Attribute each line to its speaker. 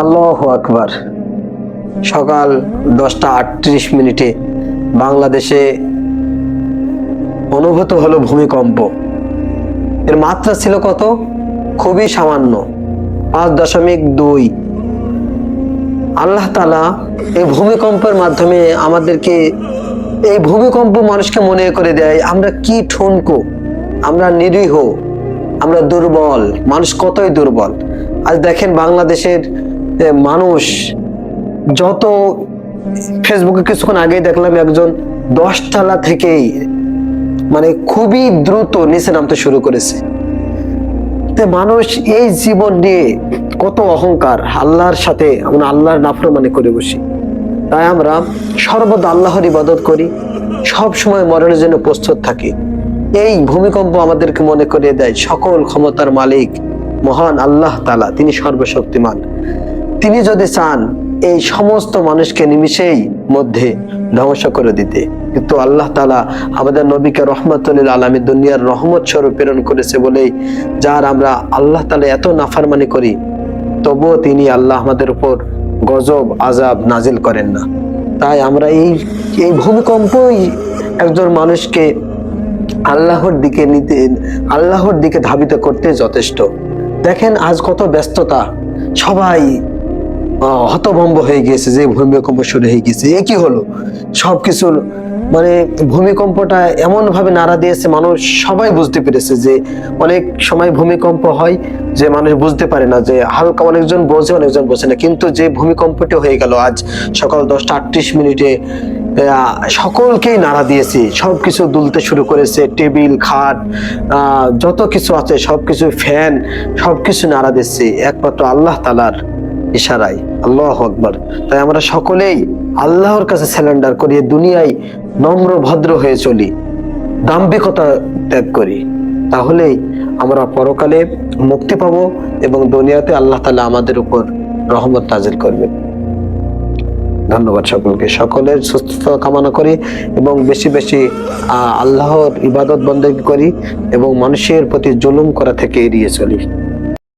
Speaker 1: আল্লাহ আকবার। সকাল দশটা আটত্রিশ মিনিটে বাংলাদেশে অনুভূত হলো ভূমিকম্প। এর মাত্রা ছিল কত? খুবই সামান্য, পাঁচ দশমিক দুই। আল্লাহ তালা এই ভূমিকম্পের মাধ্যমে আমাদেরকে এই ভূমিকম্প মানুষকে মনে করে দেয়, আমরা কি ঠুনকো? আমরা নিরীহ, আমরা দুর্বল, মানুষ কতই দুর্বল। আজ দেখেন বাংলাদেশের এ, মানুষ যত ফেসবুকে কিছুক্ষণ আগেই দেখলাম একজন দশতলা থেকেই মানে খুবই দ্রুত নিচে নামতে শুরু করেছে। মানুষ এই জীবন নিয়ে কত অহংকার আল্লাহর সাথে আমরা আল্লাহর নাফরমানি করে বসি। তাই আমরা সর্বদা আল্লাহর ইবাদত করি সব সময় মরণের জন্য প্রস্তুত থাকি। এই ভূমিকম্প আমাদেরকে মনে করিয়ে দেয় সকল ক্ষমতার মালিক মহান আল্লাহ তালা তিনি সর্বশক্তিমান। তিনি যদি চান এই সমস্ত মানুষকে নিমিষেই মধ্যে ধ্বংস করে দিতে, কিন্তু আল্লাহ তালা আমাদের নবীকে রহমতুল্লিল আলমী দুনিয়ার রহমত স্বরূপ প্রেরণ করেছে বলেই, যার আমরা আল্লাহ তালা এত নাফারমানি করি, তবুও তিনি আল্লাহ আমাদের উপর গজব আজাব নাজিল করেন না। তাই আমরা এই এই ভূমিকম্পই একজন মানুষকে আল্লাহর দিকে নিতে, আল্লাহর দিকে ধাবিত করতে যথেষ্ট। দেখেন আজ কত ব্যস্ততা, সবাই হতভম্ব হয়ে গিয়েছে, যে ভূমিকম্প শুরু হয়ে গেছে এ কি হলো? সবকিছুর মানে ভূমিকম্পটা এমন ভাবে নাড়া দিয়েছে, মানুষ সবাই বুঝতে পেরেছে যে অনেক সময় ভূমিকম্প হয় যে মানুষ বুঝতে পারে না, যে হালকা অনেকজন বোঝে অনেকজন বোঝে না। কিন্তু যে ভূমিকম্পটি হয়ে গেল, আজ সকাল দশটা আটত্রিশ মিনিটে সকলকেই নাড়া দিয়েছে। সবকিছু দুলতে শুরু করেছে, টেবিল, খাট যত কিছু আছে, সবকিছু ফ্যান, সবকিছু নাড়া দিচ্ছে একমাত্র আল্লাহ তালার ইশারায়। আল্লাহ আকবর। তাই আমরা সকলেই আল্লাহর কাছে স্যালেন্ডার করি দুনিয়ায় নম্র, ভদ্র হয়ে চলি, দাম্ভিকতা ত্যাগ করি। তাহলেই আমরা পরকালে মুক্তি পাব এবং দুনিয়াতে আল্লাহ তালা আমাদের উপর রহমত নাজিল করবেন ধন্যবাদ সকলকে। সকলের সুস্থতা কামনা করি এবং বেশি বেশি আল্লাহর ইবাদত বন্দেগী করি এবং মানুষের প্রতি জুলুম করা থেকে এড়িয়ে চলি।